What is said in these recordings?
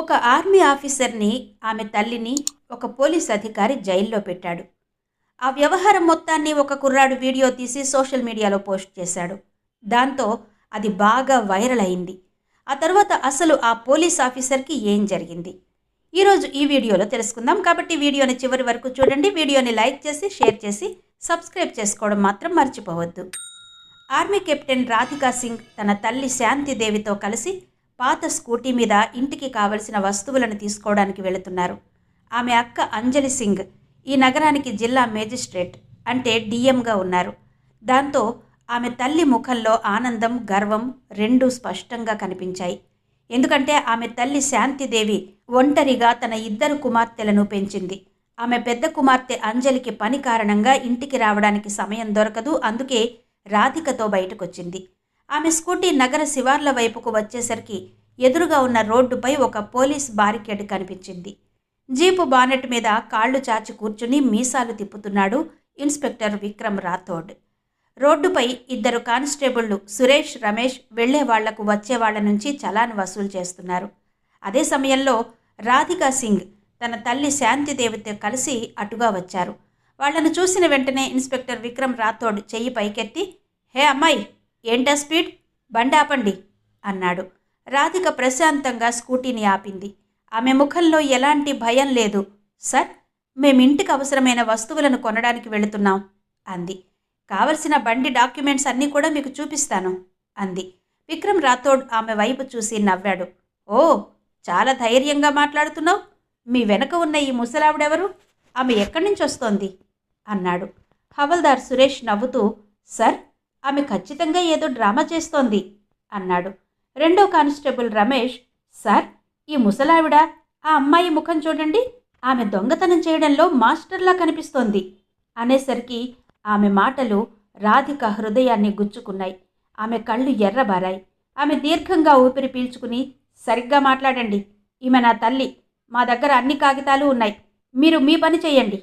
ఒక ఆర్మీ ఆఫీసర్ని ఆమె తల్లిని ఒక పోలీస్ అధికారి జైల్లో పెట్టాడు. ఆ వ్యవహారం మొత్తాన్ని ఒక కుర్రాడు వీడియో తీసి సోషల్ మీడియాలో పోస్ట్ చేశాడు. దాంతో అది బాగా వైరల్ అయింది. ఆ తర్వాత అసలు ఆ పోలీస్ ఆఫీసర్కి ఏం జరిగింది? ఈరోజు ఈ వీడియోలో తెలుసుకుందాం. కాబట్టి వీడియోని చివరి వరకు చూడండి. వీడియోని లైక్ చేసి షేర్ చేసి సబ్స్క్రైబ్ చేసుకోవడం మాత్రం మర్చిపోవద్దు. ఆర్మీ కెప్టెన్ రాధికా సింగ్ తన తల్లి శాంతిదేవితో కలిసి పాత స్కూటీ మీద ఇంటికి కావలసిన వస్తువులను తీసుకోవడానికి వెళుతున్నారు. ఆమె అక్క అంజలి సింగ్ ఈ నగరానికి జిల్లా మేజిస్ట్రేట్ అంటే డిఎంగా ఉన్నారు. దాంతో ఆమె తల్లి ముఖంలో ఆనందం గర్వం రెండూ స్పష్టంగా కనిపించాయి. ఎందుకంటే ఆమె తల్లి శాంతిదేవి ఒంటరిగా తన ఇద్దరు కుమార్తెలను పెంచింది. ఆమె పెద్ద కుమార్తె అంజలికి పని కారణంగా ఇంటికి రావడానికి సమయం దొరకదు అందుకే రాధికతో బయటకొచ్చింది. ఆమె స్కూటీ నగర శివార్ల వైపుకు వచ్చేసరికి ఎదురుగా ఉన్న రోడ్డుపై ఒక పోలీస్ బారికేడ్ కనిపించింది. జీపు బానెట్ మీద కాళ్ళు చాచి కూర్చుని మీసాలు తిప్పుతున్నాడు ఇన్స్పెక్టర్ విక్రమ్ రాథోడ్. రోడ్డుపై ఇద్దరు కానిస్టేబుళ్ళు సురేష్ రమేష్ వెళ్ళే వాళ్ళకు వచ్చే వాళ్ళ నుంచి చలాన్ వసూలు చేస్తున్నారు. అదే సమయంలో రాధికా సింగ్ తన తల్లి శాంతిదేవితో కలిసి అటుగా వచ్చారు. వాళ్ళను చూసిన వెంటనే ఇన్స్పెక్టర్ విక్రమ్ రాథోడ్ చెయ్యి పైకెత్తి హే అమ్మాయి ఏంటా స్పీడ్? బండి ఆపండి అన్నాడు. రాధిక ప్రశాంతంగా స్కూటీని ఆపింది. ఆమె ముఖంలో ఎలాంటి భయం లేదు. సార్ మేమింటికి అవసరమైన వస్తువులను కొనడానికి వెళుతున్నాం అంది. కావలసిన బండి డాక్యుమెంట్స్ అన్నీ కూడా మీకు చూపిస్తాను అంది. విక్రమ్ రాథోడ్ ఆమె వైపు చూసి నవ్వాడు. ఓ చాలా ధైర్యంగా మాట్లాడుతున్నావు? మీ వెనక ఉన్న ఈ ముసలావిడెవరు? ఆమె ఎక్కడి నుంచి వస్తోంది? అన్నాడు. హవల్దార్ సురేష్ నవ్వుతూ సార్ ఆమె ఖచ్చితంగా ఏదో డ్రామా చేస్తోంది అన్నాడు. రెండో కానిస్టేబుల్ రమేష్ సార్ ఈ ముసలావిడ ఆ అమ్మాయి ముఖం చూడండి ఆమె దొంగతనం చేయడంలో మాస్టర్లా కనిపిస్తోంది అనేసరికి ఆమె మాటలు రాధిక హృదయాన్ని గుచ్చుకున్నాయి. ఆమె కళ్ళు ఎర్రబారాయి. ఆమె దీర్ఘంగా ఊపిరి పీల్చుకుని సరిగ్గా మాట్లాడండి ఈమె నా తల్లి మా దగ్గర అన్ని కాగితాలు ఉన్నాయి మీరు మీ పని చేయండి.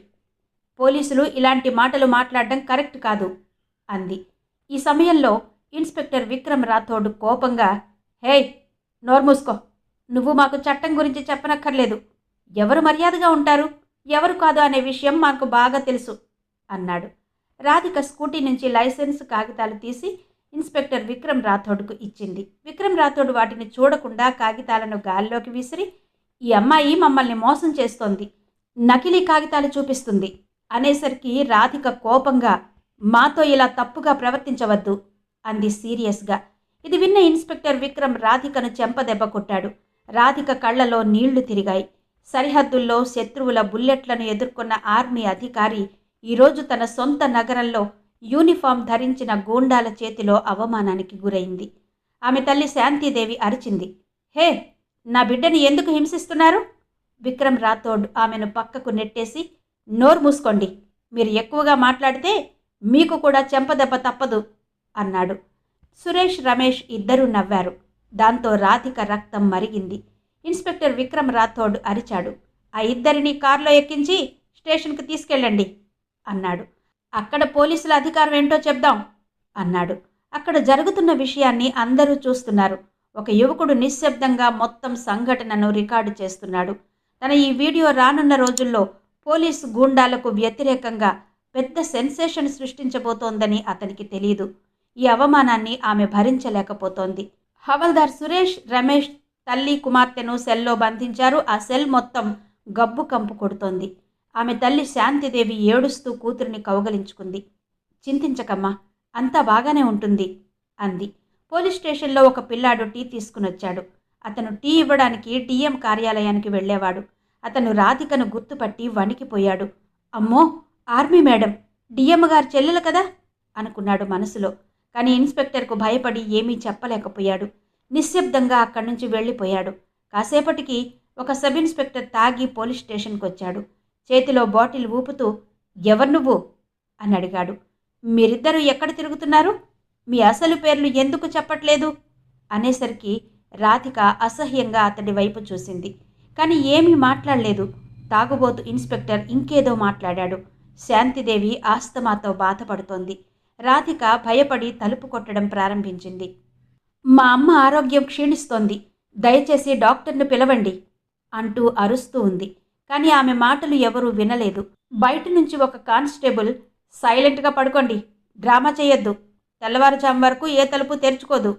పోలీసులు ఇలాంటి మాటలు మాట్లాడడం కరెక్ట్ కాదు అంది. ఈ సమయంలో ఇన్స్పెక్టర్ విక్రమ్ రాథోడ్ కోపంగా హే నోర్మూసుకో నువ్వు మాకు చట్టం గురించి చెప్పనక్కర్లేదు. ఎవరు మర్యాదగా ఉంటారు? ఎవరు కాదు అనే విషయం మాకు బాగా తెలుసు అన్నాడు. రాధిక స్కూటీ నుంచి లైసెన్స్ కాగితాలు తీసి ఇన్స్పెక్టర్ విక్రమ్ రాథోడ్కు ఇచ్చింది. విక్రమ్ రాథోడ్ వాటిని చూడకుండా కాగితాలను గాల్లోకి విసిరి ఈ అమ్మాయి మమ్మల్ని మోసం చేస్తోంది. నకిలీ కాగితాలు చూపిస్తుంది అనేసరికి రాధిక కోపంగా మాతో ఇలా తప్పుగా ప్రవర్తించవద్దు అంది సీరియస్గా. ఇది విన్న ఇన్స్పెక్టర్ విక్రమ్ రాధికను చెంపదెబ్బ కొట్టాడు. రాధిక కళ్ళలో నీళ్ళు తిరిగాయి. సరిహద్దుల్లో శత్రువుల బుల్లెట్లను ఎదుర్కొన్న ఆర్మీ అధికారి ఈరోజు తన సొంత నగరంలో యూనిఫామ్ ధరించిన గూండాల చేతిలో అవమానానికి గురైంది. ఆమె తల్లి శాంతిదేవి అరిచింది. హే నా బిడ్డని ఎందుకు హింసిస్తున్నారు? విక్రమ్ రాథోడ్ ఆమెను పక్కకు నెట్టేసి నోరు మూసుకోండి. మీరు ఎక్కువగా మాట్లాడితే మీకు కూడా చెంపదెబ్బ తప్పదు అన్నాడు. సురేష్ రమేష్ ఇద్దరూ నవ్వారు. దాంతో రాధిక రక్తం మరిగింది. ఇన్స్పెక్టర్ విక్రమ్ రాథోడ్ అరిచాడు. ఆ ఇద్దరిని కారులో ఎక్కించి స్టేషన్కి తీసుకెళ్ళండి అన్నాడు. అక్కడ పోలీసుల అధికారం ఏంటో చెప్దాం అన్నాడు. అక్కడ జరుగుతున్న విషయాన్ని అందరూ చూస్తున్నారు. ఒక యువకుడు నిశ్శబ్దంగా మొత్తం సంఘటనను రికార్డు చేస్తున్నాడు. తన ఈ వీడియో రానున్న రోజుల్లో పోలీసు గూండాలకు వ్యతిరేకంగా పెద్ద సెన్సేషన్ సృష్టించబోతోందని అతనికి తెలియదు ఈ అవమానాన్ని ఆమె భరించలేకపోతోంది. హవల్దార్ సురేష్ రమేష్ తల్లి కుమార్తెను సెల్లో బంధించారు. ఆ సెల్ మొత్తం గబ్బు కంపు కొడుతోంది. ఆమె తల్లి శాంతిదేవి ఏడుస్తూ కూతురిని కౌగలించుకుంది. చింతించకమ్మా అంతా బాగానే ఉంటుంది అంది. పోలీస్ స్టేషన్లో ఒక పిల్లాడు టీ తీసుకునొచ్చాడు. అతను టీ ఇవ్వడానికి డిఎం కార్యాలయానికి వెళ్ళేవాడు. అతను రాధికను గుర్తుపట్టి వణికిపోయాడు. అమ్మో! ఆర్మీ మేడం డిఎం గారి చెల్లెలు కదా? అనుకున్నాడు మనసులో. కానీ ఇన్స్పెక్టర్కు భయపడి ఏమీ చెప్పలేకపోయాడు. నిశ్శబ్దంగా అక్కడి నుంచి వెళ్ళిపోయాడు. కాసేపటికి ఒక సబ్ ఇన్స్పెక్టర్ తాగి పోలీస్ స్టేషన్కి వచ్చాడు చేతిలో బాటిల్ ఊపుతూ ఎవరు నువ్వు? అని అడిగాడు. మీరిద్దరూ ఎక్కడ తిరుగుతున్నారు? మీ అసలు పేర్లు ఎందుకు చెప్పట్లేదు? అనేసరికి రాధిక అసహ్యంగా అతడి వైపు చూసింది. కానీ ఏమీ మాట్లాడలేదు. తాగుబోతు ఇన్స్పెక్టర్ ఇంకేదో మాట్లాడాడు. శాంతిదేవి ఆస్తమాతో బాధపడుతోంది. రాధిక భయపడి తలుపు కొట్టడం ప్రారంభించింది. మా అమ్మ ఆరోగ్యం క్షీణిస్తోంది. దయచేసి డాక్టర్ను పిలవండి అంటూ అరుస్తూ ఉంది. కానీ ఆమె మాటలు ఎవరూ వినలేదు. బయట నుంచి ఒక కానిస్టేబుల్ సైలెంట్గా పడుకోండి. డ్రామా చేయొద్దు తెల్లవారుజాము వరకు ఏ తలుపు తెరుచుకోదు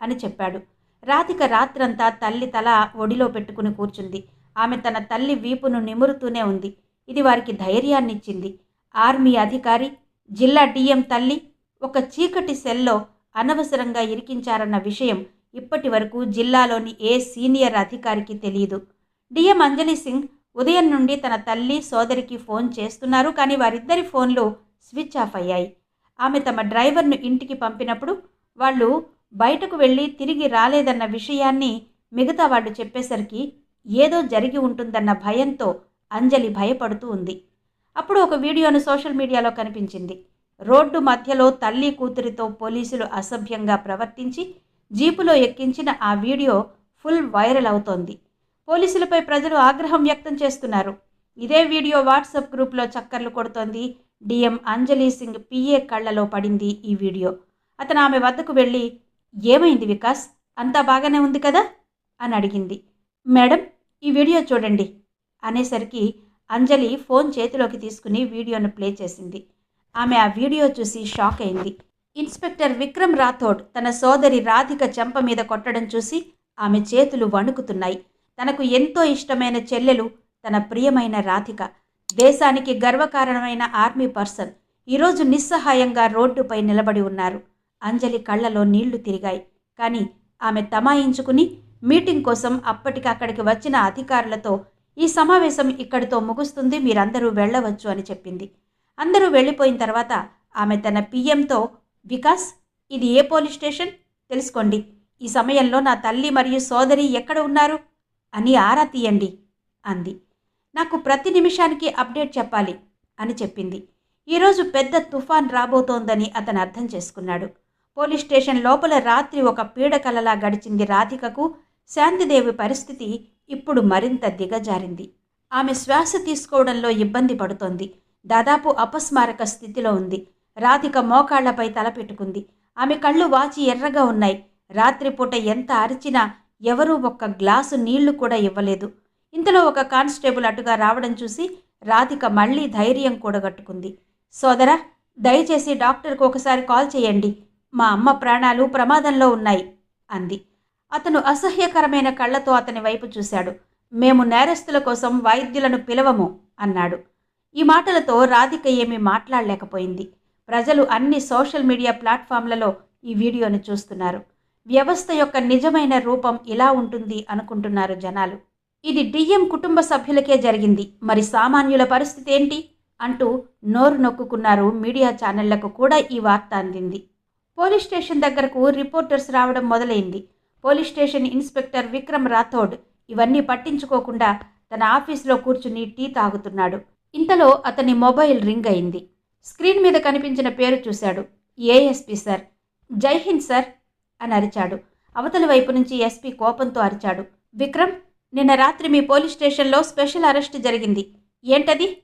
అని చెప్పాడు. రాధిక రాత్రంతా తల్లి తల ఒడిలో పెట్టుకుని కూర్చుంది. ఆమె తన తల్లి వీపును నిమురుతూనే ఉంది. ఇది వారికి ధైర్యాన్నిచ్చింది. ఆర్మీ అధికారి జిల్లా డిఎం తల్లి ఒక చీకటి సెల్లో అనవసరంగా ఇరికించారన్న విషయం ఇప్పటి వరకు జిల్లాలోని ఏ సీనియర్ అధికారికి తెలియదు డిఎం అంజలి సింగ్ ఉదయం నుండి తన తల్లి సోదరికి ఫోన్ చేస్తున్నారు కానీ వారిద్దరి ఫోన్లు స్విచ్ ఆఫ్ అయ్యాయి. ఆమె తమ డ్రైవర్ను ఇంటికి పంపినప్పుడు వాళ్ళు బయటకు వెళ్ళి తిరిగి రాలేదన్న విషయాన్ని మిగతా వాళ్ళు చెప్పేసరికి ఏదో జరిగి ఉంటుందన్న భయంతో అంజలి భయపడుతూ ఉంది. అప్పుడు ఒక వీడియోను సోషల్ మీడియాలో కనిపించింది. రోడ్డు మధ్యలో తల్లి కూతురితో పోలీసులు అసభ్యంగా ప్రవర్తించి జీపులో ఎక్కించిన ఆ వీడియో ఫుల్ వైరల్ అవుతోంది. పోలీసులపై ప్రజలు ఆగ్రహం వ్యక్తం చేస్తున్నారు. ఇదే వీడియో వాట్సాప్ గ్రూప్లో చక్కర్లు కొడుతోంది. డిఎం అంజలి సింగ్ పిఏ కళ్ళలో పడింది ఈ వీడియో. అతను ఆమె వద్దకు వెళ్ళి ఏమైంది వికాస్? అంతా బాగానే ఉంది కదా? అని అడిగింది. మేడం ఈ వీడియో చూడండి. అనేసరికి అంజలి ఫోన్ చేతిలోకి తీసుకుని వీడియోను ప్లే చేసింది. ఆమె ఆ వీడియో చూసి షాక్ అయింది. ఇన్స్పెక్టర్ విక్రమ్ రాథోడ్ తన సోదరి రాధిక చెంప మీద కొట్టడం చూసి ఆమె చేతులు వణుకుతున్నాయి. తనకు ఎంతో ఇష్టమైన చెల్లెలు తన ప్రియమైన రాధిక. దేశానికి గర్వకారణమైన ఆర్మీ పర్సన్. ఈరోజు నిస్సహాయంగా రోడ్డుపై నిలబడి ఉన్నారు. అంజలి కళ్ళలో నీళ్ళు తిరిగాయి. కానీ ఆమె తమాయించుకుని మీటింగ్ కోసం అప్పటికక్కడికి వచ్చిన అధికారులతో ఈ సమావేశం ఇక్కడితో ముగుస్తుంది. మీరందరూ వెళ్ళవచ్చు అని చెప్పింది. అందరూ వెళ్ళిపోయిన తర్వాత ఆమె తన పిఎంతో వికాస్ ఇది ఏ పోలీస్ స్టేషన్? తెలుసుకోండి. ఈ సమయంలో నా తల్లి మరియు సోదరి ఎక్కడ ఉన్నారు? అని ఆరా తీయండి అంది. నాకు ప్రతి నిమిషానికి అప్డేట్ చెప్పాలి అని చెప్పింది. ఈరోజు పెద్ద తుఫాన్ రాబోతోందని అతను అర్థం చేసుకున్నాడు. పోలీస్ స్టేషన్ లోపల రాత్రి ఒక పీడకలలా గడిచింది రాధికకు. శాంతిదేవి పరిస్థితి ఇప్పుడు మరింత దిగజారింది. ఆమె శ్వాస తీసుకోవడంలో ఇబ్బంది పడుతోంది. దాదాపు అపస్మారక స్థితిలో ఉంది. రాధిక మోకాళ్ళపై తలపెట్టుకుంది ఆమె కళ్ళు వాచి ఎర్రగా ఉన్నాయి. రాత్రిపూట ఎంత అరిచినా ఎవరూ ఒక్క గ్లాసు నీళ్ళు కూడా ఇవ్వలేదు. ఇంతలో ఒక కానిస్టేబుల్ అటుగా రావడం చూసి రాధిక మళ్ళీ ధైర్యం కూడగట్టుకుంది. సోదరా దయచేసి డాక్టర్కు ఒకసారి కాల్ చేయండి. మా అమ్మ ప్రాణాలు ప్రమాదంలో ఉన్నాయి అంది. అతను అసహ్యకరమైన కళ్ళతో అతని వైపు చూశాడు. మేము నేరస్తుల కోసం వైద్యులను పిలవము అన్నాడు. ఈ మాటలతో రాధిక ఏమీ మాట్లాడలేకపోయింది. ప్రజలు అన్ని సోషల్ మీడియా ప్లాట్ఫామ్లలో ఈ వీడియోను చూస్తున్నారు. వ్యవస్థ యొక్క నిజమైన రూపం ఇలా ఉంటుంది అనుకుంటున్నారు జనాలు. ఇది డిఎం కుటుంబ సభ్యులకే జరిగింది. మరి సామాన్యుల పరిస్థితి ఏంటి? అంటూ నోరు నొక్కుకున్నారు మీడియా ఛానళ్ళకు కూడా ఈ వార్త అందింది. పోలీస్ స్టేషన్ దగ్గరకు రిపోర్టర్స్ రావడం మొదలైంది. Police station inspector Vikram Rathod ఇవన్నీ పట్టించుకోకుండా తన ఆఫీసులో కూర్చుని టీ తాగుతున్నాడు. ఇంతలో అతని మొబైల్ రింగ్ అయింది. స్క్రీన్ మీద కనిపించిన పేరు చూశాడు. ASP sir. Jai Hind sir అని అరిచాడు. అవతలి వైపు నుంచి ఎస్పీ కోపంతో అరిచాడు. విక్రమ్ నిన్న రాత్రి మీ పోలీస్ స్టేషన్లో స్పెషల్ అరెస్ట్ జరిగింది. ఏంటది?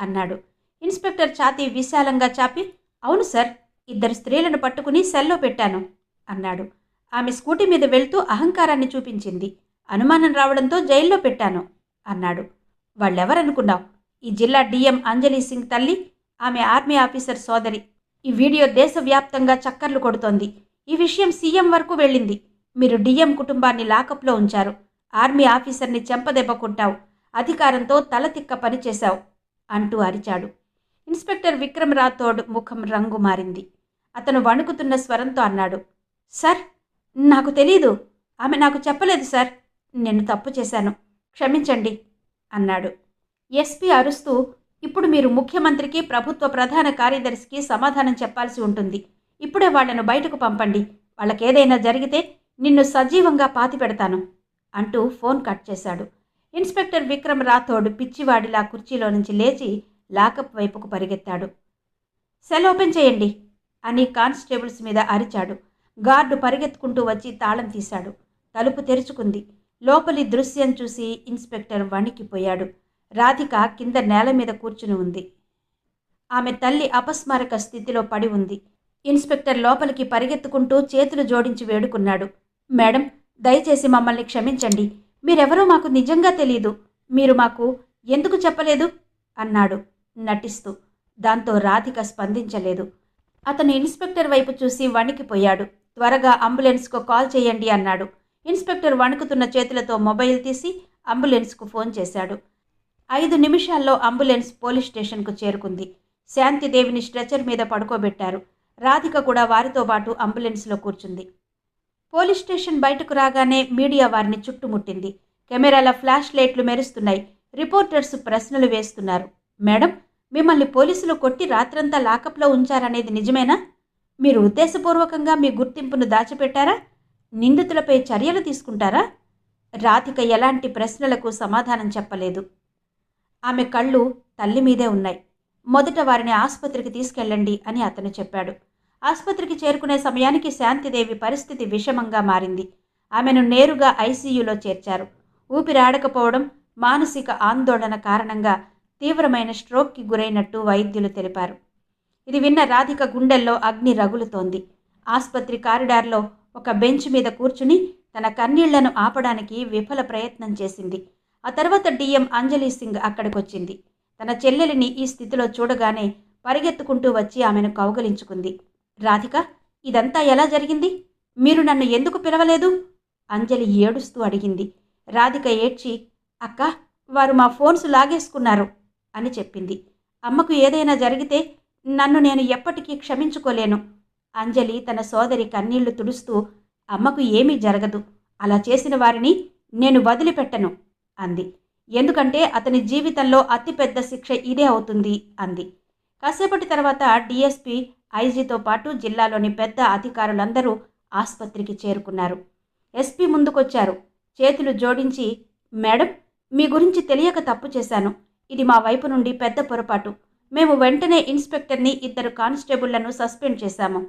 అన్నాడు. ఇన్స్పెక్టర్ ఛాతీ విశాలంగా చాపి అవును సార్ ఇద్దరు స్త్రీలను పట్టుకుని సెల్లో పెట్టాను అన్నాడు. ఆమె స్కూటీ మీద వెళ్తూ అహంకారాన్ని చూపించింది. అనుమానం రావడంతో జైల్లో పెట్టాను అన్నాడు. వాళ్ళెవరనుకున్నావు? ఈ జిల్లా డిఎం అంజలి సింగ్ తల్లి ఆమె ఆర్మీ ఆఫీసర్ సోదరి. ఈ వీడియో దేశవ్యాప్తంగా చక్కర్లు కొడుతోంది. ఈ విషయం సీఎం వరకు వెళ్ళింది. మీరు డిఎం కుటుంబాన్ని లాకప్లో ఉంచారు. ఆర్మీ ఆఫీసర్ని చెంపదెబ్బ కొట్టావు అధికారంతో తలతిక్క పనిచేశావు అంటూ అరిచాడు. ఇన్స్పెక్టర్ విక్రమ్ రాథోడ్ ముఖం రంగు మారింది. అతను వణుకుతున్న స్వరంతో అన్నాడు సార్ నాకు తెలీదు. ఆమె నాకు చెప్పలేదు సార్. నేను తప్పు చేశాను. క్షమించండి అన్నాడు. ఎస్పీ అరుస్తూ ఇప్పుడు మీరు ముఖ్యమంత్రికి ప్రభుత్వ ప్రధాన కార్యదర్శికి సమాధానం చెప్పాల్సి ఉంటుంది. ఇప్పుడే వాళ్ళను బయటకు పంపండి. వాళ్ళకేదైనా జరిగితే నిన్ను సజీవంగా పాతి పెడతాను అంటూ ఫోన్ కట్ చేశాడు. ఇన్స్పెక్టర్ విక్రమ్ రాథోడ్ పిచ్చివాడిలా కుర్చీలో నుంచి లేచి లాకప్ వైపుకు పరిగెత్తాడు. సెల్ ఓపెన్ చేయండి అని కానిస్టేబుల్స్ మీద అరిచాడు. గార్డు పరిగెత్తుకుంటూ వచ్చి తాళం తీశాడు. తలుపు తెరుచుకుంది. లోపలి దృశ్యం చూసి ఇన్స్పెక్టర్ వణికిపోయాడు. రాధిక కింద నేల మీద కూర్చుని ఉంది. ఆమె తల్లి అపస్మారక స్థితిలో పడి ఉంది. ఇన్స్పెక్టర్ లోపలికి పరిగెత్తుకుంటూ చేతులు జోడించి వేడుకున్నాడు. మేడం దయచేసి మమ్మల్ని క్షమించండి. మీరెవరో మాకు నిజంగా తెలియదు మీరు మాకు ఎందుకు చెప్పలేదు? అన్నాడు. నటిస్తూ. దాంతో రాధిక స్పందించలేదు. అతను ఇన్స్పెక్టర్ వైపు చూసి వణికిపోయాడు. త్వరగా అంబులెన్స్కు కాల్ చేయండి అన్నాడు. ఇన్స్పెక్టర్ వణుకుతున్న చేతులతో మొబైల్ తీసి అంబులెన్స్కు ఫోన్ చేశాడు. ఐదు నిమిషాల్లో అంబులెన్స్ పోలీస్ స్టేషన్కు చేరుకుంది. శాంతిదేవిని స్ట్రెచర్ మీద పడుకోబెట్టారు. రాధిక కూడా వారితో పాటు అంబులెన్స్లో కూర్చుంది. పోలీస్ స్టేషన్ బయటకు రాగానే మీడియా వారిని చుట్టుముట్టింది. కెమెరాల ఫ్లాష్ లైట్లు మెరుస్తున్నాయి. రిపోర్టర్స్ ప్రశ్నలు వేస్తున్నారు. మేడం మిమ్మల్ని పోలీసులు కొట్టి రాత్రంతా లాకప్లో ఉంచారనేది నిజమేనా? మీరు ఉద్దేశపూర్వకంగా మీ గుర్తింపును దాచిపెట్టారా? నిందితులపై చర్యలు తీసుకుంటారా? రాధిక ఎలాంటి ప్రశ్నలకు సమాధానం చెప్పలేదు. ఆమె కళ్ళు తల్లి మీదే ఉన్నాయి. మొదట వారిని ఆసుపత్రికి తీసుకెళ్ళండి అని అతను చెప్పాడు. ఆసుపత్రికి చేరుకునే సమయానికి శాంతిదేవి పరిస్థితి విషమంగా మారింది. ఆమెను నేరుగా ఐసీయూలో చేర్చారు. ఊపిరాడకపోవడం మానసిక ఆందోళన కారణంగా తీవ్రమైన స్ట్రోక్కి గురైనట్టు వైద్యులు తెలిపారు. ఇది విన్న రాధిక గుండెల్లో అగ్ని రగులుతోంది. ఆసుపత్రి కారిడార్లో ఒక బెంచ్ మీద కూర్చుని తన కన్నీళ్ళను ఆపడానికి విఫల ప్రయత్నం చేసింది. ఆ తర్వాత డిఎం అంజలి సింగ్ అక్కడికొచ్చింది. తన చెల్లెలిని ఈ స్థితిలో చూడగానే పరిగెత్తుకుంటూ వచ్చి ఆమెను కౌగలించుకుంది. రాధిక ఇదంతా ఎలా జరిగింది? మీరు నన్ను ఎందుకు పిలవలేదు? అంజలి ఏడుస్తూ అడిగింది. రాధిక ఏడ్చి అక్క వారు మా ఫోన్స్ లాగేసుకున్నారు అని చెప్పింది. అమ్మకు ఏదైనా జరిగితే నన్ను నేను ఎప్పటికీ క్షమించుకోలేను. అంజలి తన సోదరి కన్నీళ్ళు తుడుస్తూ అమ్మకు ఏమీ జరగదు. అలా చేసిన వారిని నేను వదిలిపెట్టను అంది. ఎందుకంటే అతని జీవితంలో అతిపెద్ద శిక్ష ఇదే అవుతుంది అంది. కాసేపటి తర్వాత డిఎస్పి ఐజీతో పాటు జిల్లాలోని పెద్ద అధికారులందరూ ఆసుపత్రికి చేరుకున్నారు. ఎస్పీ ముందుకొచ్చారు. చేతులు జోడించి మేడం మీ గురించి తెలియక తప్పు చేశాను. ఇది మా వైపు నుండి పెద్ద పొరపాటు. మేము వెంటనే ఇన్స్పెక్టర్ని ఇద్దరు కానిస్టేబుళ్ళను సస్పెండ్ చేశాము.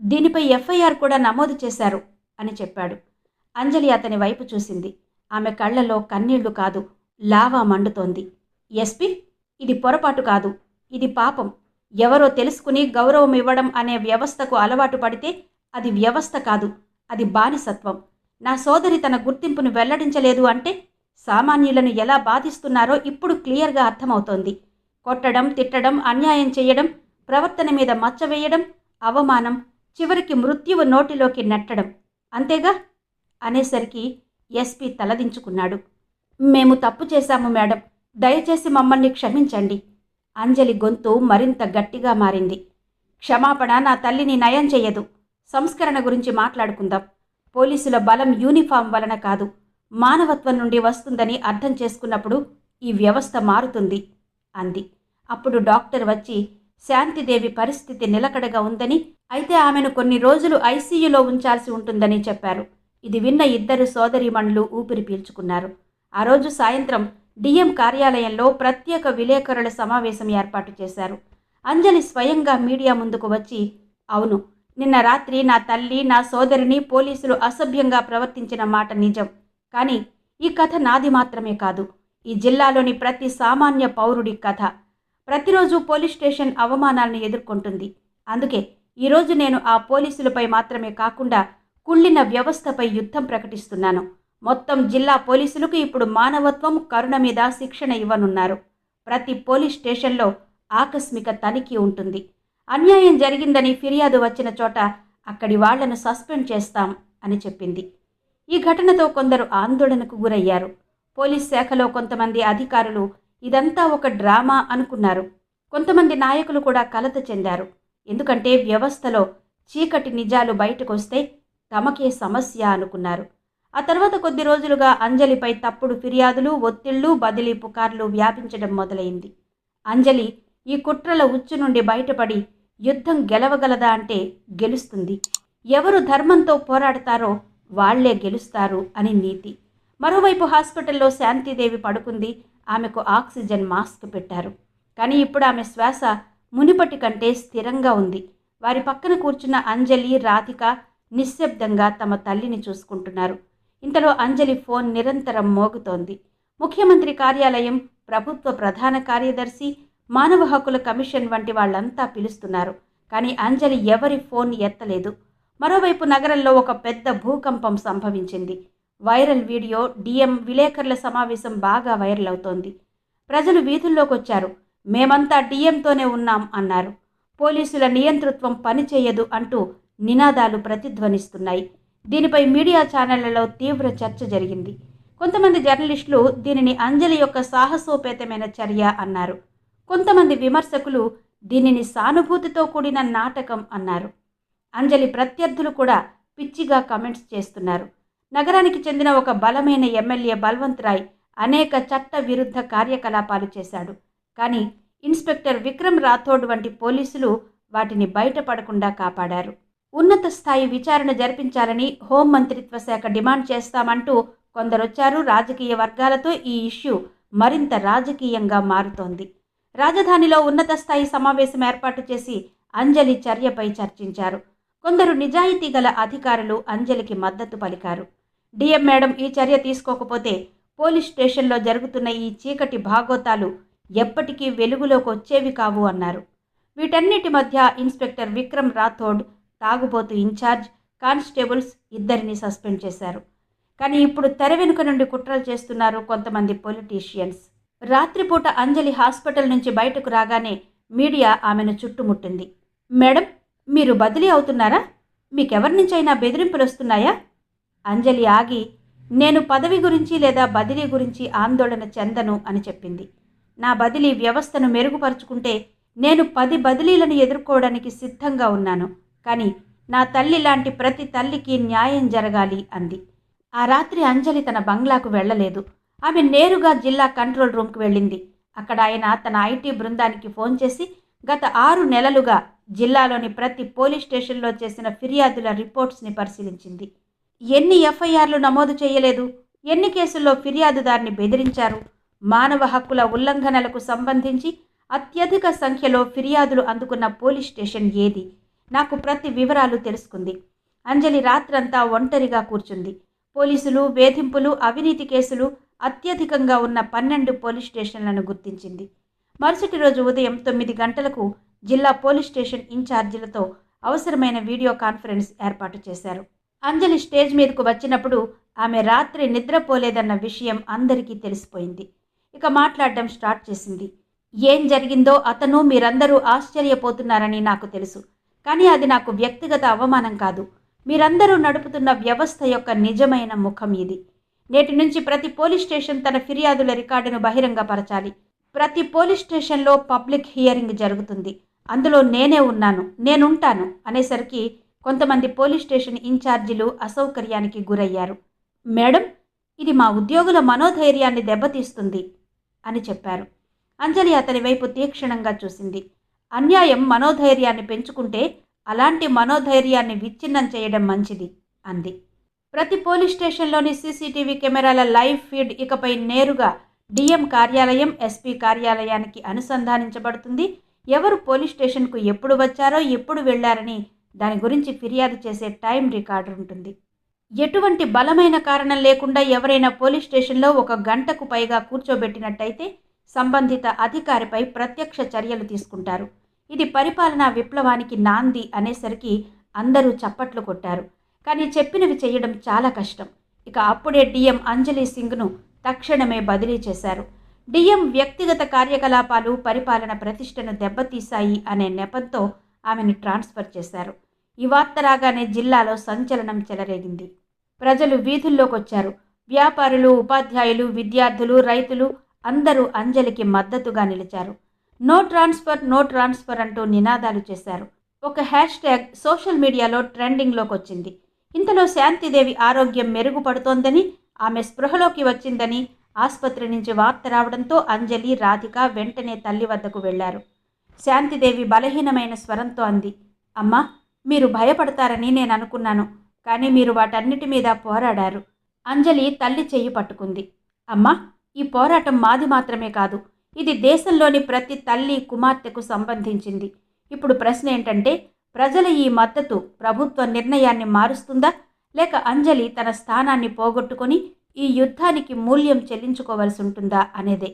దీనిపై ఎఫ్ఐఆర్ కూడా నమోదు చేశారు అని చెప్పాడు. అంజలి అతని వైపు చూసింది. ఆమె కళ్ళలో కన్నీళ్ళు కాదు లావా మండుతోంది. ఎస్పి ఇది పొరపాటు కాదు ఇది పాపం. ఎవరో తెలుసుకుని గౌరవం ఇవ్వడం అనే వ్యవస్థకు అలవాటు పడితే అది వ్యవస్థ కాదు అది బానిసత్వం. నా సోదరి తన గుర్తింపును వెల్లడించలేదు అంటే సామాన్యులను ఎలా బాధిస్తున్నారో ఇప్పుడు క్లియర్గా అర్థమవుతోంది. కొట్టడం తిట్టడం అన్యాయం చేయడం ప్రవర్తన మీద మచ్చ వేయడం అవమానం చివరికి మృత్యువు నోటిలోకి నెట్టడం. అంతేగా? అనేసరికి ఎస్పీ తలదించుకున్నాడు. మేము తప్పు చేశాము మేడం. దయచేసి మమ్మల్ని క్షమించండి. అంజలి గొంతు మరింత గట్టిగా మారింది. క్షమాపణ నా తల్లిని నయం చేయదు. సంస్కరణ గురించి మాట్లాడుకుందాం. పోలీసుల బలం యూనిఫామ్ వలన కాదు. మానవత్వం నుండి వస్తుందని అర్థం చేసుకున్నప్పుడు ఈ వ్యవస్థ మారుతుంది. అంది. అప్పుడు డాక్టర్ వచ్చి శాంతిదేవి పరిస్థితి నిలకడగా ఉందని అయితే ఆమెను కొన్ని రోజులు ఐసీయూలో ఉంచాల్సి ఉంటుందని చెప్పారు. ఇది విన్న ఇద్దరు సోదరిమణులు ఊపిరి పీల్చుకున్నారు. ఆ రోజు సాయంత్రం డిఎం కార్యాలయంలో ప్రత్యేక విలేకరుల సమావేశం ఏర్పాటు చేశారు. అంజలి స్వయంగా మీడియా ముందుకు వచ్చి అవును నిన్న రాత్రి నా తల్లి నా సోదరిని పోలీసులు అసభ్యంగా ప్రవర్తించిన మాట నిజం. కానీ ఈ కథ నాది మాత్రమే కాదు. ఈ జిల్లాలోని ప్రతి సామాన్య పౌరుడి కథ. ప్రతిరోజు పోలీస్ స్టేషన్ అవమానాలను ఎదుర్కొంటుంది. అందుకే ఈరోజు నేను ఆ పోలీసులపై మాత్రమే కాకుండా కుళ్ళిన వ్యవస్థపై యుద్ధం ప్రకటిస్తున్నాను. మొత్తం జిల్లా పోలీసులకు ఇప్పుడు మానవత్వం కరుణ మీద శిక్షణ ఇవ్వనున్నారు. ప్రతి పోలీస్ స్టేషన్లో ఆకస్మిక తనిఖీ ఉంటుంది. అన్యాయం జరిగిందని ఫిర్యాదు వచ్చిన చోట అక్కడి వాళ్ళను సస్పెండ్ చేస్తాం అని చెప్పింది. ఈ ఘటనతో కొందరు ఆందోళనకు గురయ్యారు. పోలీస్ శాఖలో కొంతమంది అధికారులు ఇదంతా ఒక డ్రామా అనుకున్నారు. కొంతమంది నాయకులు కూడా కలత చెందారు. ఎందుకంటే వ్యవస్థలో చీకటి నిజాలు బయటకొస్తే తమకే సమస్య అనుకున్నారు. ఆ తర్వాత కొద్ది రోజులుగా అంజలిపై తప్పుడు ఫిర్యాదులు ఒత్తిళ్ళు బదిలీ పుకార్లు వ్యాపించడం మొదలైంది. అంజలి ఈ కుట్రల ఉచ్చు నుండి బయటపడి యుద్ధం గెలవగలదా అంటే గెలుస్తుంది. ఎవరు ధర్మంతో పోరాడతారో వాళ్ళే గెలుస్తారు అని నీతి. మరోవైపు హాస్పిటల్లో శాంతిదేవి పడుకుంది. ఆమెకు ఆక్సిజన్ మాస్క్ పెట్టారు. కానీ ఇప్పుడు ఆమె శ్వాస మునిపటి కంటే స్థిరంగా ఉంది. వారి పక్కన కూర్చున్న అంజలి రాధిక నిశ్శబ్దంగా తమ తల్లిని చూసుకుంటున్నారు. ఇంతలో అంజలి ఫోన్ నిరంతరం మోగుతోంది. ముఖ్యమంత్రి కార్యాలయం ప్రభుత్వ ప్రధాన కార్యదర్శి మానవ హక్కుల కమిషన్ వంటి వాళ్ళంతా పిలుస్తున్నారు. కానీ అంజలి ఎవరి ఫోన్ ఎత్తలేదు. మరోవైపు నగరంలో ఒక పెద్ద భూకంపం సంభవించింది. వైరల్ వీడియో డిఎం విలేకరుల సమావేశం బాగా వైరల్ అవుతోంది. ప్రజలు వీధుల్లోకి వచ్చారు మేమంతా డిఎంతోనే ఉన్నాం అన్నారు. పోలీసుల నియంతృత్వం పనిచేయదు అంటూ నినాదాలు ప్రతిధ్వనిస్తున్నాయి. దీనిపై మీడియా ఛానళ్ళలో తీవ్ర చర్చ జరిగింది. కొంతమంది జర్నలిస్టులు దీనిని అంజలి యొక్క సాహసోపేతమైన చర్య అన్నారు. కొంతమంది విమర్శకులు దీనిని సానుభూతితో కూడిన నాటకం అన్నారు. అంజలి ప్రత్యర్థులు కూడా పిచ్చిగా కమెంట్స్ చేస్తున్నారు. నగరానికి చెందిన ఒక బలమైన ఎమ్మెల్యే బల్వంత్ రాయ్ అనేక చట్ట విరుద్ధ కార్యకలాపాలు చేశాడు. కానీ ఇన్స్పెక్టర్ విక్రమ్ రాథోడ్ వంటి పోలీసులు వాటిని బయటపడకుండా కాపాడారు. ఉన్నత స్థాయి విచారణ జరిపించాలని హోం మంత్రిత్వ శాఖ డిమాండ్ చేస్తామంటూ కొందరొచ్చారు. రాజకీయ వర్గాలతో ఈ ఇష్యూ మరింత రాజకీయంగా మారుతోంది. రాజధానిలో ఉన్నత స్థాయి సమావేశం ఏర్పాటు చేసి అంజలి చర్యపై చర్చించారు. కొందరు నిజాయితీ గల అధికారులు అంజలికి మద్దతు పలికారు. డిఎం మేడం ఈ చర్య తీసుకోకపోతే పోలీస్ స్టేషన్లో జరుగుతున్న ఈ చీకటి భాగోతాలు ఎప్పటికీ వెలుగులోకి వచ్చేవి కావు అన్నారు. వీటన్నిటి మధ్య ఇన్స్పెక్టర్ విక్రమ్ రాథోడ్ తాగుబోతు ఇన్ఛార్జ్ కానిస్టేబుల్స్ ఇద్దరిని సస్పెండ్ చేశారు. కానీ ఇప్పుడు తెర వెనుక నుండి కుట్రలు చేస్తున్నారు కొంతమంది పొలిటీషియన్స్. రాత్రిపూట అంజలి హాస్పిటల్ నుంచి బయటకు రాగానే మీడియా ఆమెను చుట్టుముట్టింది. మేడం మీరు బదిలీ అవుతున్నారా? మీకెవరి నుంచైనా బెదిరింపులు వస్తున్నాయా? అంజలి ఆగి నేను పదవి గురించి లేదా బదిలీ గురించి ఆందోళన చెందను అని చెప్పింది. నా బదిలీ వ్యవస్థను మెరుగుపరుచుకుంటే నేను పది బదిలీలను ఎదుర్కోవడానికి సిద్ధంగా ఉన్నాను. కానీ నా తల్లి లాంటి ప్రతి తల్లికి న్యాయం జరగాలి అంది. ఆ రాత్రి అంజలి తన బంగ్లాకు వెళ్ళలేదు. ఆమె నేరుగా జిల్లా కంట్రోల్ రూమ్కి వెళ్ళింది. అక్కడ ఆయన తన ఐటీ బృందానికి ఫోన్ చేసి గత ఆరు నెలలుగా జిల్లాలోని ప్రతి పోలీస్ స్టేషన్లో చేసిన ఫిర్యాదుల రిపోర్ట్స్ని పరిశీలించింది. ఎన్ని ఎఫ్ఐఆర్లు నమోదు చేయలేదు ఎన్ని కేసుల్లో ఫిర్యాదుదారిని బెదిరించారు? మానవ హక్కుల ఉల్లంఘనలకు సంబంధించి అత్యధిక సంఖ్యలో ఫిర్యాదులు అందుకున్న పోలీస్ స్టేషన్ ఏది? నాకు ప్రతి వివరాలు తెలుసుకుంది. అంజలి రాత్రంతా ఒంటరిగా కూర్చుంది. పోలీసులు వేధింపులు అవినీతి కేసులు అత్యధికంగా ఉన్న పన్నెండు పోలీస్ స్టేషన్లను గుర్తించింది. మరుసటి రోజు ఉదయం తొమ్మిది గంటలకు జిల్లా పోలీస్ స్టేషన్ ఇన్ఛార్జీలతో అవసరమైన వీడియో కాన్ఫరెన్స్ ఏర్పాటు చేశారు. అంజలి స్టేజ్ మీదకు వచ్చినప్పుడు ఆమె రాత్రి నిద్రపోలేదన్న విషయం అందరికీ తెలిసిపోయింది. ఇక మాట్లాడడం స్టార్ట్ చేసింది. ఏం జరిగిందో అతను మీరందరూ ఆశ్చర్యపోతున్నారని నాకు తెలుసు. కానీ అది నాకు వ్యక్తిగత అవమానం కాదు. మీరందరూ నడుపుతున్న వ్యవస్థ యొక్క నిజమైన ముఖం ఇది. నేటి నుంచి ప్రతి పోలీస్ స్టేషన్ తన ఫిర్యాదుల రికార్డును బహిరంగపరచాలి. ప్రతి పోలీస్ స్టేషన్లో పబ్లిక్ హియరింగ్ జరుగుతుంది. అందులో నేనే ఉన్నాను నేనుంటాను అనేసరికి కొంతమంది పోలీస్ స్టేషన్ ఇన్ఛార్జీలు అసౌకర్యానికి గురయ్యారు. మేడం ఇది మా ఉద్యోగుల మనోధైర్యాన్ని దెబ్బతీస్తుంది అని చెప్పారు. అంజలి అతని వైపు తీక్షణంగా చూసింది. అన్యాయం మనోధైర్యాన్ని పెంచుకుంటే అలాంటి మనోధైర్యాన్ని విచ్ఛిన్నం చేయడం మంచిది అంది. ప్రతి పోలీస్ స్టేషన్లోని సీసీటీవీ కెమెరాల లైవ్ ఫీడ్ ఇకపై నేరుగా డిఎం కార్యాలయం ఎస్పీ కార్యాలయానికి అనుసంధానించబడుతుంది. ఎవరు పోలీస్ స్టేషన్కు ఎప్పుడు వచ్చారో ఎప్పుడు వెళ్ళారని దాని గురించి ఫిర్యాదు చేసే టైం రికార్డు ఉంటుంది. ఎటువంటి బలమైన కారణం లేకుండా ఎవరైనా పోలీస్ స్టేషన్లో ఒక గంటకు పైగా కూర్చోబెట్టినట్టయితే సంబంధిత అధికారిపై ప్రత్యక్ష చర్యలు తీసుకుంటారు. ఇది పరిపాలనా విప్లవానికి నాంది అనేసరికి అందరూ చప్పట్లు కొట్టారు. కానీ చెప్పినవి చేయడం చాలా కష్టం. ఇక అప్పుడే డిఎం అంజలి సింగ్ను తక్షణమే బదిలీ చేశారు. డిఎం వ్యక్తిగత కార్యకలాపాలు పరిపాలన ప్రతిష్టను దెబ్బతీశాయి అనే నెపంతో ఆమెను ట్రాన్స్ఫర్ చేశారు. ఈ వార్త రాగానే జిల్లాలో సంచలనం చెలరేగింది. ప్రజలు వీధుల్లోకి వచ్చారు వ్యాపారులు ఉపాధ్యాయులు విద్యార్థులు రైతులు అందరూ అంజలికి మద్దతుగా నిలిచారు. నో ట్రాన్స్ఫర్ నో ట్రాన్స్ఫర్ అంటూ నినాదాలు చేశారు. ఒక హ్యాష్ ట్యాగ్ సోషల్ మీడియాలో ట్రెండింగ్లోకి వచ్చింది ఇంతలో శాంతిదేవి ఆరోగ్యం మెరుగుపడుతోందని ఆమె స్పృహలోకి వచ్చిందని ఆసుపత్రి నుంచి వార్త రావడంతో అంజలి రాధిక వెంటనే తల్లి వద్దకు వెళ్ళారు. శాంతిదేవి బలహీనమైన స్వరంతో అంది అమ్మా మీరు భయపడతారని నేను అనుకున్నాను కానీ మీరు వాటన్నిటి మీద పోరాడారు. అంజలి తల్లి చెయ్యి పట్టుకుంది అమ్మా ఈ పోరాటం మాది మాత్రమే కాదు ఇది దేశంలోని ప్రతి తల్లి కుమార్తెకు సంబంధించింది. ఇప్పుడు ప్రశ్న ఏంటంటే ప్రజల ఈ మద్దతు ప్రభుత్వ నిర్ణయాన్ని మారుస్తుందా? లేక అంజలి తన స్థానాన్ని పోగొట్టుకొని ఈ యుద్ధానికి మూల్యం చెల్లించుకోవలసి ఉంటుందా అనేదే.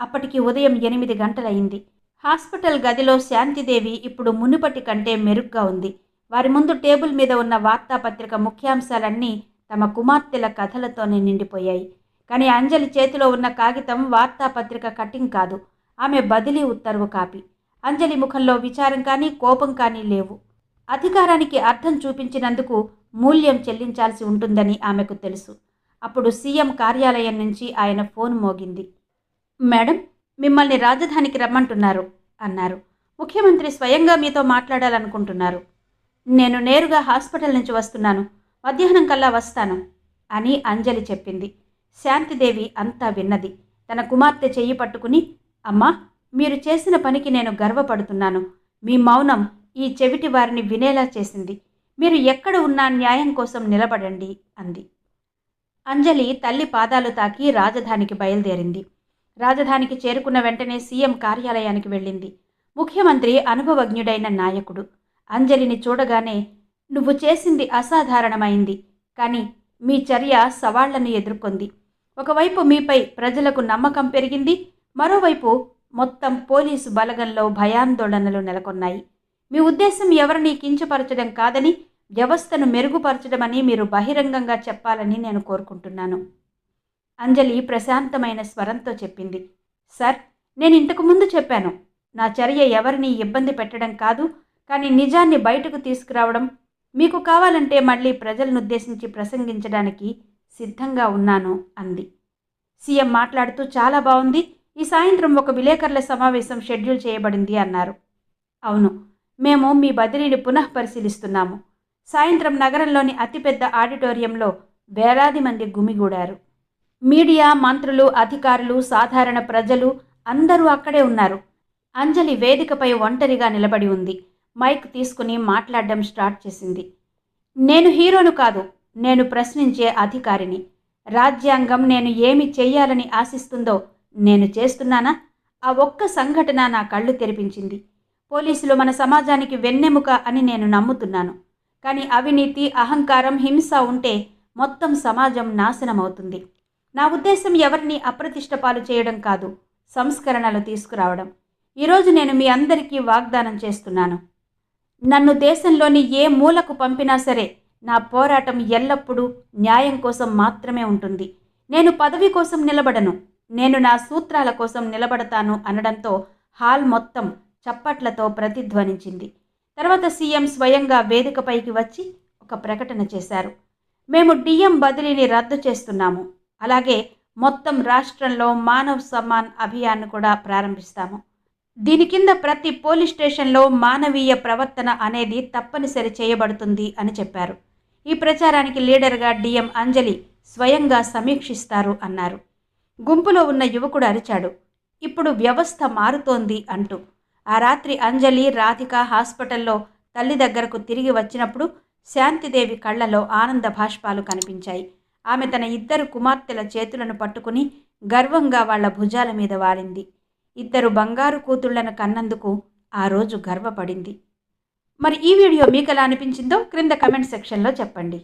అప్పటికి ఉదయం ఎనిమిది గంటలయింది హాస్పిటల్ గదిలో శాంతిదేవి ఇప్పుడు మునుపటి కంటే మెరుగ్గా ఉంది. వారి ముందు టేబుల్ మీద ఉన్న వార్తాపత్రిక ముఖ్యాంశాలన్నీ తమ కుమార్తెల కథలతోనే నిండిపోయాయి. కానీ అంజలి చేతిలో ఉన్న కాగితం వార్తాపత్రిక కటింగ్ కాదు. ఆమె బదిలీ ఉత్తర్వు కాపీ. అంజలి ముఖంలో విచారం కానీ కోపం కానీ లేవు. అధికారానికి అర్థం చూపించినందుకు మూల్యం చెల్లించాల్సి ఉంటుందని ఆమెకు తెలుసు. అప్పుడు సీఎం కార్యాలయం నుంచి ఆయన ఫోన్ మోగింది. మేడం మిమ్మల్ని రాజధానికి రమ్మంటున్నారు అన్నారు. ముఖ్యమంత్రి స్వయంగా మీతో మాట్లాడాలనుకుంటున్నారు. నేను నేరుగా హాస్పిటల్ నుంచి వస్తున్నాను. మధ్యాహ్నం కల్లా వస్తాను అని అంజలి చెప్పింది. శాంతిదేవి అంతా విన్నది. తన కుమార్తె చెయ్యి పట్టుకుని అమ్మా మీరు చేసిన పనికి నేను గర్వపడుతున్నాను. మీ మౌనం ఈ చెవిటి వారిని వినేలా చేసింది. మీరు ఎక్కడ ఉన్నా న్యాయం కోసం నిలబడండి అంది. అంజలి తల్లి పాదాలు తాకి రాజధానికి బయలుదేరింది. రాజధానికి చేరుకున్న వెంటనే సీఎం కార్యాలయానికి వెళ్ళింది. ముఖ్యమంత్రి అనుభవజ్ఞుడైన నాయకుడు. అంజలిని చూడగానే నువ్వు చేసింది అసాధారణమైంది కానీ మీ చర్య సవాళ్ళను ఎదుర్కొంది. ఒకవైపు మీపై ప్రజలకు నమ్మకం పెరిగింది మరోవైపు మొత్తం పోలీసు బలగంలో భయాందోళనలు నెలకొన్నాయి. మీ ఉద్దేశం ఎవరిని కించపరచడం కాదని వ్యవస్థను మెరుగుపరచడమని మీరు బహిరంగంగా చెప్పాలని నేను కోరుకుంటున్నాను. అంజలి ప్రశాంతమైన స్వరంతో చెప్పింది. సార్ నేను ఇంతకు ముందు చెప్పాను. నా చర్య ఎవరిని ఇబ్బంది పెట్టడం కాదు కానీ నిజాన్ని బయటకు తీసుకురావడం. మీకు కావాలంటే మళ్ళీ ప్రజలను ఉద్దేశించి ప్రసంగించడానికి సిద్ధంగా ఉన్నాను అంది. సీఎం మాట్లాడుతూ చాలా బాగుంది. ఈ సాయంత్రం ఒక విలేకరుల సమావేశం షెడ్యూల్ చేయబడింది అన్నారు. అవును. మేము మీ బదిలీని పునః పరిశీలిస్తున్నాము. సాయంత్రం నగరంలోని అతిపెద్ద ఆడిటోరియంలో వేలాది మంది గుమిగూడారు. మీడియా మంత్రులు అధికారులు సాధారణ ప్రజలు అందరూ అక్కడే ఉన్నారు. అంజలి వేదికపై ఒంటరిగా నిలబడి ఉంది. మైక్ తీసుకుని మాట్లాడడం స్టార్ట్ చేసింది. నేను హీరోను కాదు నేను ప్రశ్నించే అధికారిని. రాజ్యాంగం నేను ఏమి చెయ్యాలని ఆశిస్తుందో నేను చేస్తున్నానా? ఆ ఒక్క సంఘటన నా కళ్ళు తెరిపించింది. పోలీసులు మన సమాజానికి వెన్నెముక అని నేను నమ్ముతున్నాను. కానీ అవినీతి అహంకారం హింస ఉంటే మొత్తం సమాజం నాశనమవుతుంది. నా ఉద్దేశం ఎవరిని అప్రతిష్ట పాలు చేయడం కాదు సంస్కరణలు తీసుకురావడం. ఈరోజు నేను మీ అందరికీ వాగ్దానం చేస్తున్నాను. నన్ను దేశంలోని ఏ మూలకు పంపినా సరే నా పోరాటం ఎల్లప్పుడూ న్యాయం కోసం మాత్రమే ఉంటుంది. నేను పదవి కోసం నిలబడను. నేను నా సూత్రాల కోసం నిలబడతాను అనడంతో హాల్ మొత్తం చప్పట్లతో ప్రతిధ్వనించింది. తర్వాత సీఎం స్వయంగా వేదికపైకి వచ్చి ఒక ప్రకటన చేశారు. మేము డిఎం బదిలీని రద్దు చేస్తున్నాము. అలాగే మొత్తం రాష్ట్రంలో మానవ్ సమ్మాన్ అభియాన్ కూడా ప్రారంభిస్తాము. దీని కింద ప్రతి పోలీస్ స్టేషన్లో మానవీయ ప్రవర్తన అనేది తప్పనిసరి చేయబడుతుంది అని చెప్పారు. ఈ ప్రచారానికి లీడర్గా డిఎం అంజలి స్వయంగా సమీక్షిస్తారు అన్నారు. గుంపులో ఉన్న యువకుడు అరిచాడు. ఇప్పుడు వ్యవస్థ మారుతోంది అంటూ. ఆ రాత్రి అంజలి రాధిక హాస్పిటల్లో తల్లి దగ్గరకు తిరిగి వచ్చినప్పుడు శాంతిదేవి కళ్ళలో ఆనంద భాష్పాలు కనిపించాయి. ఆమె తన ఇద్దరు కుమార్తెల చేతులను పట్టుకుని గర్వంగా వాళ్ళ భుజాల మీద వాలింది. ఇద్దరు బంగారు కూతుళ్ళను కన్నందుకు ఆ రోజు గర్వపడింది. మరి ఈ వీడియో మీకు ఎలా అనిపించిందో క్రింద కమెంట్ సెక్షన్లో చెప్పండి.